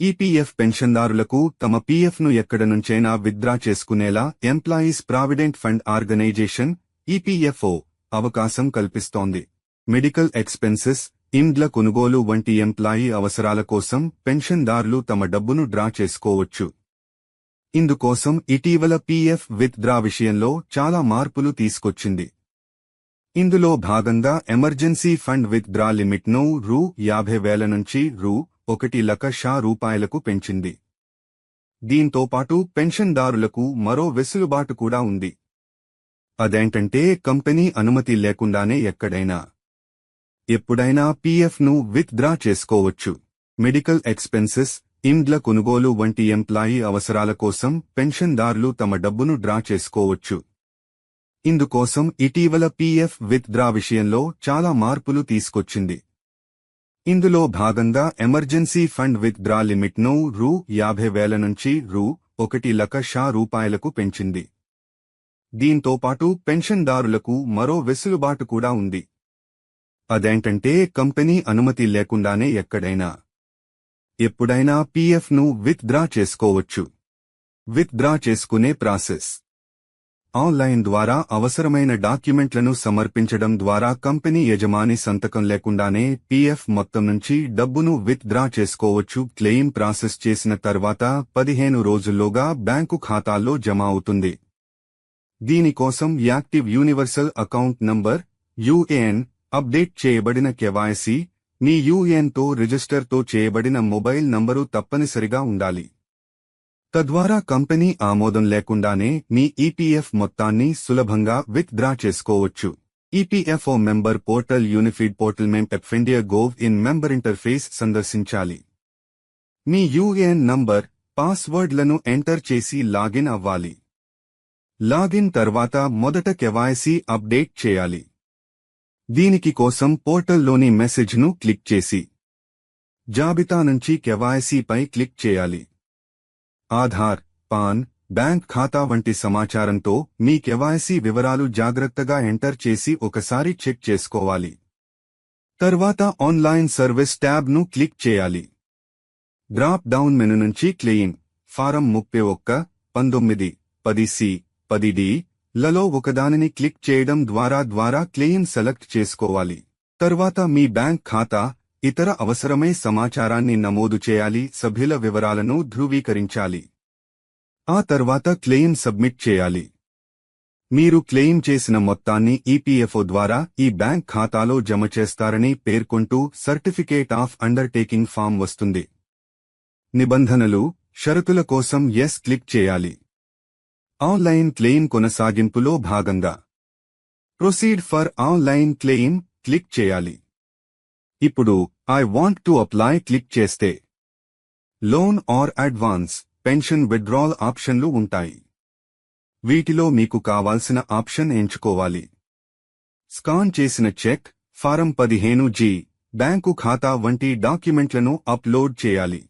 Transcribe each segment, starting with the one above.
EPF పెన్షన్దారులకు తమ పీఎఫ్ను ఎక్కడ నుంచైనా విత్డ్రా చేసుకునేలా employees provident fund organisation EPFO అవకాశం కల్పిస్తోంది. మెడికల్ ఎక్స్పెన్సెస్ ఇండ్ల కొనుగోలు వంటి ఎంప్లాయీ అవసరాల కోసం పెన్షన్దారులు తమ డబ్బును డ్రా చేసుకోవచ్చు. ఇందుకోసం ఇటీవల పీఎఫ్ విత్ డ్రా విషయంలో చాలా మార్పులు తీసుకొచ్చింది. ఇందులో భాగంగా ఎమర్జెన్సీ ఫండ్ విత్ డ్రా లిమిట్ను రూ. యాభై వేల నుంచి రూ. ఒకటి లక్ష రూపాయలకు పెంచింది. దీంతో పాటు పెన్షన్దారులకు మరో వెసులుబాటు కూడా ఉంది. అదేంటంటే కంపెనీ అనుమతి లేకుండానే ఎక్కడైనా ఎప్పుడైనా పీఎఫ్ను విత్ డ్రా చేసుకోవచ్చు. మెడికల్ ఎక్స్పెన్సెస్ ఇండ్ల కొనుగోలు వంటి ఎంప్లాయీ అవసరాల కోసం పెన్షన్దారులు తమ డబ్బును డ్రా చేసుకోవచ్చు. ఇందుకోసం ఇటీవల పీఎఫ్ విత్ డ్రా విషయంలో చాలా మార్పులు తీసుకొచ్చింది. ఇందులో భాగంగా ఎమర్జెన్సీ ఫండ్ విత్ డ్రా లిమిట్ను రూ. యాభై వేల నుంచి రూ. ఒకటి లక్ష రూపాయలకు పెంచింది. దీంతో పాటు పెన్షన్దారులకు మరో వెసులుబాటు కూడా ఉంది. అదేంటంటే కంపెనీ అనుమతి లేకుండానే ఎక్కడైనా ఎప్పుడైనా పీఎఫ్ను విత్ డ్రా చేసుకోవచ్చు. విత్ డ్రా చేసుకునే ప్రాసెస్. ఆన్లైన్ ద్వారా అవసరమైన డాక్యుమెంట్లను సమర్పించడం ద్వారా కంపెనీ యజమాని సంతకం లేకుండానే పీఎఫ్ మొత్తం నుంచి డబ్బును విత్ డ్రా చేసుకోవచ్చు. క్లెయిమ్ ప్రాసెస్ చేసిన తర్వాత పదిహేను రోజుల్లోగా బ్యాంకు ఖాతాల్లో జమ అవుతుంది. దీనికోసం active universal account number UAN update చేయబడిన కెవాయసీ మీ యుఏఎన్తో రిజిస్టర్తో చేయబడిన మొబైల్ నంబరు తప్పనిసరిగా ఉండాలి. తద్వారా కంపెనీ ఆమోదం లేకుండానే మీ ఈపీఎఫ్ మొత్తాన్ని సులభంగా విత్ డ్రా చేసుకోవచ్చు EPFO member portal unified portal mem ఎఫ్ఎండియా gov in member interface సందర్శించాలి. మీ యూఏఎన్ నంబర్ పాస్వర్డ్లను ఎంటర్ చేసి లాగిన్ అవ్వాలి. లాగిన్ తర్వాత మొదట కెవాయసీ అప్డేట్ చేయాలి. దీనికి కోసం పోర్టల్లోని మెసేజ్ను క్లిక్ చేసి జాబితా నుంచి కెవాయసీపై క్లిక్ చేయాలి. ఆధార్ పాన్ బ్యాంక్ ఖాతా వంటి సమాచారంతో మీ కెవాయసీ వివరాలు జాగ్రత్తగా ఎంటర్ చేసి ఒకసారి చెక్ చేసుకోవాలి. తర్వాత ఆన్లైన్ సర్వీస్ ట్యాబ్ను క్లిక్ చేయాలి. డ్రాప్ డౌన్ మెను నుంచి క్లెయిమ్. ఫారం ముప్పై ఒక్క పంతొమ్మిది పది సి పది డి లలో ఒకదానిని క్లిక్ చేయడం ద్వారా ద్వారా క్లెయిమ్ సెలెక్ట్ చేసుకోవాలి. తర్వాత మీ బ్యాంక్ ఖాతా ఇతర అవసరమై సమాచారాన్ని నమోదు చేయాలి సభ్యుల వివరాలను ధృవీకరించాలి. ఆ తర్వాత క్లెయిమ్ సబ్మిట్ చేయాలి. మీరు క్లెయిమ్ చేసిన మొత్తాన్ని ఈపీఎఫ్ఓ ద్వారా ఈ బ్యాంక్ ఖాతాలో జమ చేస్తారని పేర్కొంటూ సర్టిఫికేట్ ఆఫ్ అండర్టేకింగ్ ఫామ్ వస్తుంది. నిబంధనలు షరతుల కోసం ఎస్ క్లిక్ చేయాలి. ఆన్లైన్ క్లెయిమ్ కొనసాగింపులో భాగంగా proceed for online claim click చేయాలి. ఇప్పుడు I want to apply click చేస్తే. Loan or advance pension withdrawal ఆప్షన్లు ఉంటాయి. వీటిలో మీకు కావాల్సిన ఆప్షన్ ఎంచుకోవాలి. స్కాన్ చేసిన చెక్ ఫారం పదిహేను జీ బ్యాంకు ఖాతా వంటి డాక్యుమెంట్లను అప్లోడ్ చేయాలి.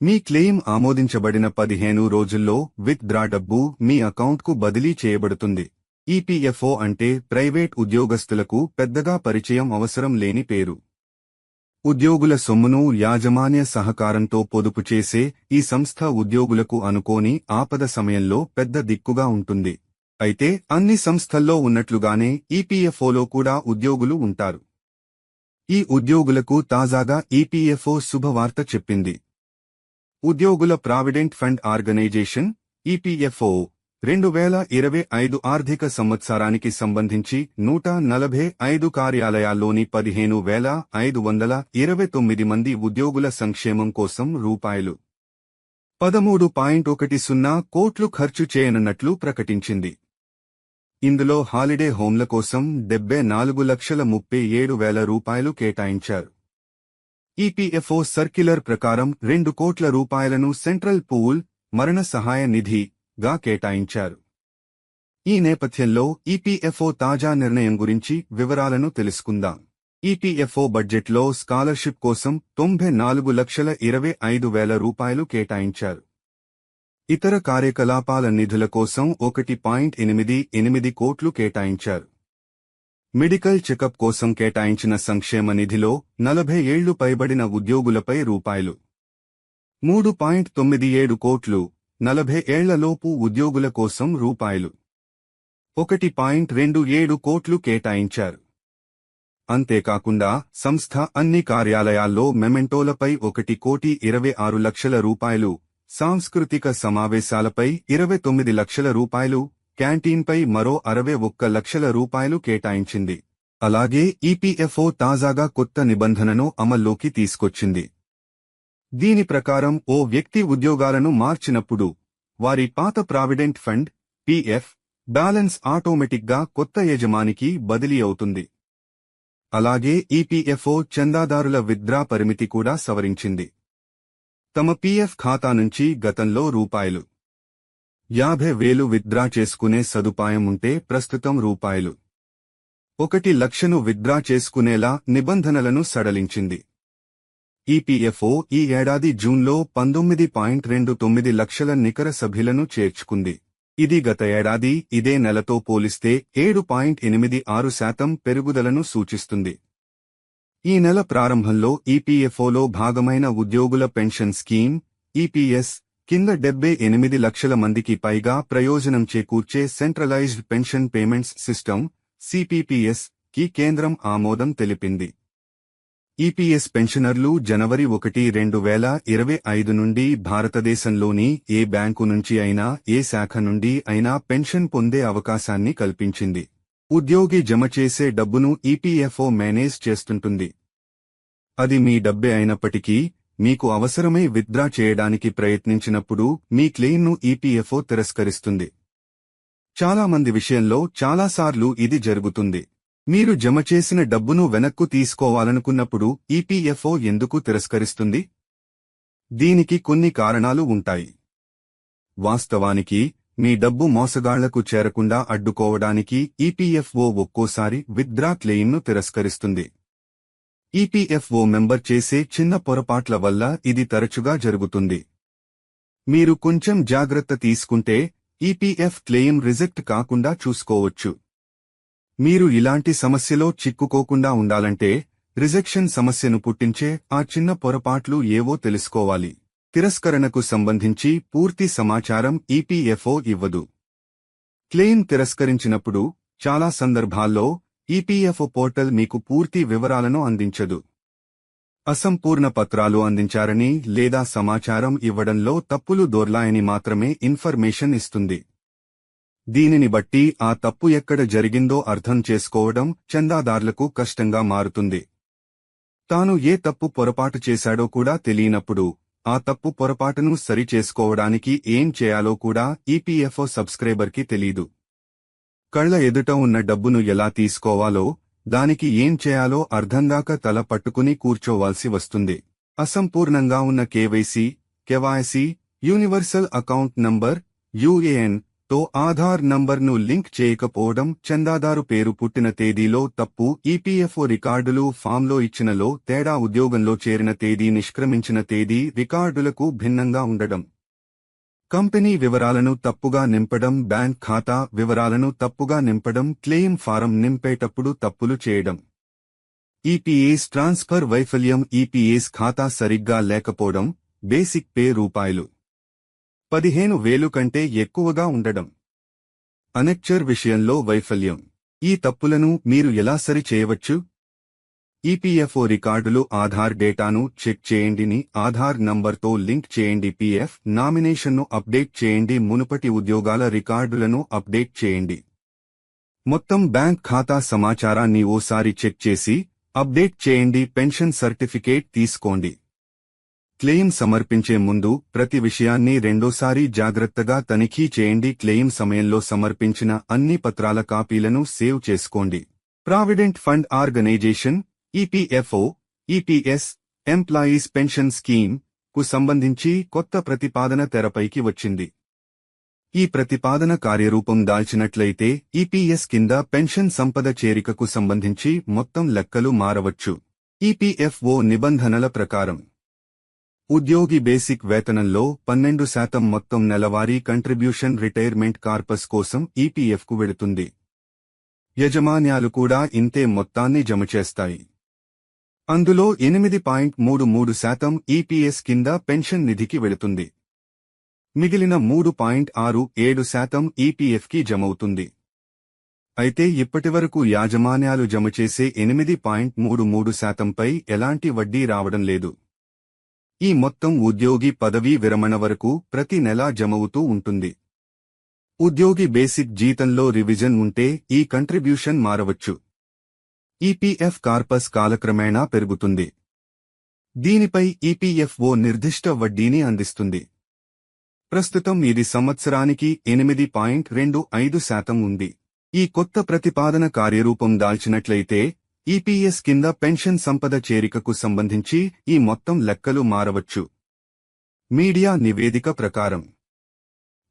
మీ క్లెయిమ్ ఆమోదించబడిన పదిహేను రోజుల్లో విత్ డ్రా డబ్బు మీ అకౌంట్కు బదిలీ చేయబడుతుంది. ఈపీఎఫ్ఓ అంటే ప్రైవేట్ ఉద్యోగస్తులకు పెద్దగా పరిచయం అవసరం లేని పేరు. ఉద్యోగుల సొమ్మును యాజమాన్య సహకారంతో పొదుపు చేసే ఈ సంస్థ ఉద్యోగులకు అనుకోని ఆపద సమయంలో పెద్ద దిక్కుగా ఉంటుంది. అయితే అన్ని సంస్థల్లో ఉన్నట్లుగానే ఈపీఎఫ్ఓలో కూడా ఉద్యోగులు ఉంటారు. ఈ ఉద్యోగులకు తాజాగా ఈపీఎఫ్ఓ శుభవార్త చెప్పింది. ఉద్యోగుల ప్రావిడెంట్ ఫండ్ ఆర్గనైజేషన్ ఈపీఎఫ్ఓ రెండు వేల ఇరవై ఐదు ఆర్థిక సంవత్సరానికి సంబంధించి నూట నలభై ఐదు కార్యాలయాల్లోని పదిహేను వేల ఐదు వందల ఇరవై తొమ్మిది మంది ఉద్యోగుల సంక్షేమం కోసం రూపాయలు. పదమూడు పాయింట్ ఒకటి సున్నా కోట్లు ఖర్చు చేయనున్నట్లు ప్రకటించింది. ఇందులో హాలిడే హోంల కోసం డెబ్బై నాలుగు లక్షల ముప్పై ఏడు వేల రూపాయలు కేటాయించారు. ఈపీఎఫ్ఓ సర్క్యులర్ ప్రకారం రెండు కోట్ల రూపాయలను సెంట్రల్ పూల్ మరణ సహాయ నిధి గా కేటాయించారు. ఈ నేపథ్యంలో ఈపీఎఫ్ఓ తాజా నిర్ణయం గురించి వివరాలను తెలుసుకుందాం. ఈపీఎఫ్ఓ బడ్జెట్లో స్కాలర్షిప్ కోసం తొంభై నాలుగు లక్షల ఇరవై ఐదు వేల రూపాయలు కేటాయించారు. ఇతర కార్యకలాపాల నిధుల కోసం ఒకటి పాయింట్ ఎనిమిది ఎనిమిది కోట్లు కేటాయించారు. మెడికల్ చెకప్ కోసం కేటాయించిన సంక్షేమ నిధిలో నలభై ఏళ్ళు పైబడిన ఉద్యోగులపై రూపాయలు. మూడు పాయింట్ తొమ్మిది ఏడు కోట్లు నలభై ఏళ్ళలోపు ఉద్యోగుల కోసం రూపాయలు. ఒకటి పాయింట్ రెండు ఏడు కోట్లు కేటాయించారు. అంతేకాకుండా సంస్థ అన్ని కార్యాలయాల్లో మెమెంటోలపై ఒకటి కోటి ఇరవై ఆరు లక్షల రూపాయలు సాంస్కృతిక సమావేశాలపై ఇరవై తొమ్మిది లక్షల రూపాయలు క్యాంటీన్పై మరో అరవై ఒక్క లక్షల రూపాయలు కేటాయించింది. అలాగే ఈపీఎఫ్ఓ తాజాగా కొత్త నిబంధనను అమల్లోకి తీసుకొచ్చింది. దీని ప్రకారం ఓ వ్యక్తి ఉద్యోగాలను మార్చినప్పుడు వారి పాత ప్రావిడెంట్ ఫండ్ పీఎఫ్ బ్యాలెన్స్ ఆటోమేటిక్గా కొత్త యజమానికి బదిలీ అవుతుంది. అలాగే ఈపీఎఫ్ఓ చందాదారుల విద్రా పరిమితి కూడా సవరించింది. తమ పీఎఫ్ ఖాతా నుంచి గతంలో రూపాయలు. యాభై వేలు విత్డ్రా చేసుకునే సదుపాయం ఉంటే ప్రస్తుతం రూపాయలు. ఒకటి లక్షను విత్డ్రా చేసుకునేలా నిబంధనలను సడలించింది. ఈపీఎఫ్ఓ ఈ ఏడాది జూన్లో పంతొమ్మిది పాయింట్ రెండు తొమ్మిది లక్షల నికర సభ్యులను చేర్చుకుంది. ఇది గత ఏడాది ఇదే నెలతో పోలిస్తే ఏడు పాయింట్ ఎనిమిది ఆరు శాతం పెరుగుదలను సూచిస్తుంది. ఈ నెల ప్రారంభంలో ఈపీఎఫ్ఓలో భాగమైన ఉద్యోగుల పెన్షన్ స్కీమ్ ఈపీఎస్ కింద డెబ్బై ఎనిమిది లక్షల మందికి పైగా ప్రయోజనం చేకూర్చే సెంట్రలైజ్డ్ పెన్షన్ పేమెంట్స్ సిస్టమ్ సిపిపిఎస్కి కేంద్రం ఆమోదం తెలిపింది. ఈపీఎస్ పెన్షనర్లు జనవరి ఒకటి రెండు వేల ఇరవై ఐదు నుండి భారతదేశంలోని ఏ బ్యాంకు నుంచి అయినా ఏ శాఖ నుండి అయినా పెన్షన్ పొందే అవకాశాన్ని కల్పించింది. ఉద్యోగి జమ చేసే డబ్బును ఈపీఎఫ్ఓ మేనేజ్ చేస్తుంటుంది. అది మీ డబ్బే అయినప్పటికీ మీకు అవసరమై విత్డ్రా చేయడానికి ప్రయత్నించినప్పుడు మీ క్లెయిమ్ను ఈపీఎఫ్ఓ తిరస్కరిస్తుంది. చాలా మంది విషయంలో చాలాసార్లు ఇది జరుగుతుంది. మీరు జమ చేసిన డబ్బును వెనక్కు తీసుకోవాలనుకున్నప్పుడు ఈపీఎఫ్ఓ ఎందుకు తిరస్కరిస్తుంది? దీనికి కొన్ని కారణాలు ఉంటాయి. వాస్తవానికి మీ డబ్బు మోసగాళ్ళకు చేరకుండా అడ్డుకోవడానికి ఈపీఎఫ్ఓ ఒక్కోసారి విత్డ్రా క్లెయిమ్ను తిరస్కరిస్తుంది. ఈపీఎఫ్ఓ మెంబర్ చేసే చిన్న పొరపాట్ల వల్ల ఇది తరచుగా జరుగుతుంది. మీరు కొంచెం జాగ్రత్త తీసుకుంటే ఈపీఎఫ్ క్లెయిమ్ రిజెక్ట్ కాకుండా చూసుకోవచ్చు. మీరు ఇలాంటి సమస్యలో చిక్కుకోకుండా ఉండాలంటే రిజెక్షన్ సమస్యను పుట్టించే ఆ చిన్న పొరపాట్లు ఏవో తెలుసుకోవాలి. తిరస్కరణకు సంబంధించి పూర్తి సమాచారం ఈపీఎఫ్ఓ ఇవ్వదు. క్లెయిమ్ తిరస్కరించినప్పుడు చాలా సందర్భాల్లో ఈపీఎఫ్ఓ పోర్టల్ మీకు పూర్తి వివరాలను అందించదు. అసంపూర్ణ పత్రాలు అందించారని లేదా సమాచారం ఇవ్వడంలో తప్పులు దోర్లాయని మాత్రమే ఇన్ఫర్మేషన్ ఇస్తుంది. దీనిని బట్టి ఆ తప్పు ఎక్కడ జరిగిందో అర్థం చేసుకోవడం చందాదార్లకు కష్టంగా మారుతుంది. తాను ఏ తప్పు పొరపాటు చేశాడో కూడా తెలియనప్పుడు ఆ తప్పు పొరపాటును సరిచేసుకోవడానికి ఏం చేయాలో కూడా ఈపీఎఫ్ఓ సబ్స్క్రైబర్కి తెలీదు. కళ్ళ ఎదుట ఉన్న డబ్బును ఎలా తీసుకోవాలో దానికి ఏం చేయాలో అర్థంగాక తల పట్టుకుని కూర్చోవాల్సి వస్తుంది. అసంపూర్ణంగా ఉన్న KYC KYC universal account number UAN తో ఆధార్ నంబర్ను లింక్ చేయకపోవడం చందాదారు పేరు పుట్టిన తేదీలో తప్పు ఈపీఎఫ్ఓ రికార్డులు ఫామ్లో ఇచ్చినలో తేడా ఉద్యోగంలో చేరిన తేదీ నిష్క్రమించిన తేదీ రికార్డులకు భిన్నంగా ఉండడం. కంపెనీ వివరాలను తప్పుగా నింపడం బ్యాంక్ ఖాతా వివరాలను తప్పుగా నింపడం క్లెయిమ్ ఫారం నింపేటప్పుడు తప్పులు చేయడం. ఈపీఎస్ ట్రాన్స్ఫర్ వైఫల్యం ఈపీఎస్ ఖాతా సరిగ్గా లేకపోవడం బేసిక్ పే రూపాయలు. పదిహేను వేలు కంటే ఎక్కువగా ఉండడం. అనెక్చర్ విషయంలో వైఫల్యం. ఈ తప్పులను మీరు ఎలా సరి చేయవచ్చు ఈపీఎఫ్ఓ రికార్డులు ఆధార్ డేటాను చెక్ చేయండిని ఆధార్ నంబర్తో లింక్ చేయండి పీఎఫ్ నామినేషన్ను అప్డేట్ చేయండి మునుపటి ఉద్యోగాల రికార్డులను అప్డేట్ చేయండి. మొత్తం బ్యాంక్ ఖాతా సమాచారాన్ని ఓసారి చెక్ చేసి అప్డేట్ చేయండి పెన్షన్ సర్టిఫికేట్ తీసుకోండి. క్లెయిమ్ సమర్పించే ముందు ప్రతి విషయాన్ని రెండోసారి జాగ్రత్తగా తనిఖీ చేయండి. క్లెయిమ్ సమయంలో సమర్పించిన అన్ని పత్రాల కాపీలను సేవ్ చేసుకోండి. Provident fund organisation EPFO EPS employees pension స్కీమ్కు సంబంధించి కొత్త ప్రతిపాదన తెరపైకి వచ్చింది. ఈ ప్రతిపాదన కార్యరూపం దాల్చినట్లయితే ఈపీఎస్ కింద పెన్షన్ సంపద చేరికకు సంబంధించి మొత్తం లెక్కలు మారవచ్చు. ఈపీఎఫ్ఓ నిబంధనల ప్రకారం ఉద్యోగి బేసిక్ వేతనంలో పన్నెండు శాతం మొత్తం నెలవారీ కంట్రిబ్యూషన్ రిటైర్మెంట్ కార్పస్ కోసం ఈపీఎఫ్కు వెళుతుంది. యజమాన్యాలు కూడా ఇంతే మొత్తాన్ని జమ చేస్తాయి. అందులో ఎనిమిది పాయింట్ మూడు మూడు శాతం ఈపీఎస్ కింద పెన్షన్ నిధికి వెళుతుంది. మిగిలిన మూడు పాయింట్ ఆరు ఏడు శాతం ఈపీఎఫ్కి జమవుతుంది. అయితే ఇప్పటివరకు యాజమాన్యాలు జమ చేసే ఎనిమిది పాయింట్ మూడు మూడు శాతంపై ఎలాంటి వడ్డీ రావడం లేదు. ఈ మొత్తం ఉద్యోగి పదవీ విరమణ వరకు ప్రతి నెలా జమవుతూ ఉంటుంది. ఉద్యోగి బేసిక్ జీతంలో రివిజన్ ఉంటే ఈ కంట్రిబ్యూషన్ మారవచ్చు. ఈపీఎఫ్ కార్పస్ కాలక్రమేణా పెరుగుతుంది. దీనిపై ఈపీఎఫ్ఓ నిర్దిష్ట వడ్డీని అందిస్తుంది. ప్రస్తుతం ఇది సంవత్సరానికి ఎనిమిది పాయింట్ రెండు ఐదు శాతం ఉంది. ఈ కొత్త ప్రతిపాదన కార్యరూపం దాల్చినట్లయితే ఈపీఎస్ కింద పెన్షన్ సంపద చేరికకు సంబంధించి ఈ మొత్తం లెక్కలు మారవచ్చు. మీడియా నివేదిక ప్రకారం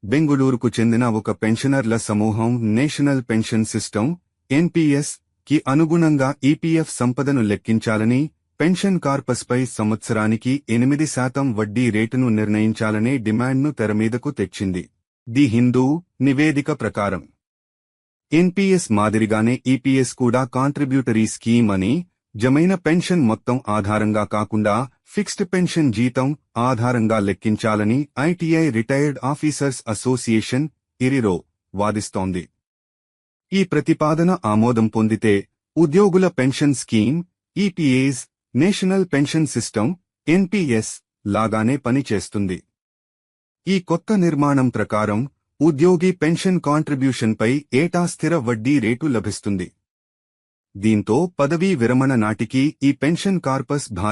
బెంగుళూరుకు చెందిన ఒక పెన్షనర్ల సమూహం నేషనల్ పెన్షన్ సిస్టమ్ ఎన్పీఎస్కి అనుగుణంగా ఈపీఎఫ్ సంపదను లెక్కించాలని పెన్షన్ కార్పస్పై సంవత్సరానికి ఎనిమిది శాతం వడ్డీ రేటును నిర్ణయించాలనే డిమాండ్ను తెరమీదకు తెచ్చింది. ది హిందూ నివేదిక ప్రకారం ఎన్పీఎస్ మాదిరిగానే ఈపీఎస్ కూడా కాంట్రిబ్యూటరీ స్కీమ్ అని జమైన పెన్షన్ మొత్తం ఆధారంగా కాకుండా ఫిక్స్డ్ పెన్షన్ జీతం ఆధారంగా లెక్కించాలని ఐటీఐ రిటైర్డ్ ఆఫీసర్స్ అసోసియేషన్ ఇరిరో వాదిస్తోంది. ఈ ప్రతిపాదన ఆమోదం పొందితే ఉద్యోగుల pension scheme EPS national pension system NPS లాగానే పనిచేస్తుంది. ఈ కొత్త నిర్మాణం ప్రకారం ఉద్యోగి పెన్షన్ కాంట్రిబ్యూషన్పై ఏటా స్థిర వడ్డీ రేటు లభిస్తుంది. దీంతో పదవీ విరమణ నాటికి ఈ పెన్షన్ కార్పస్ భారీ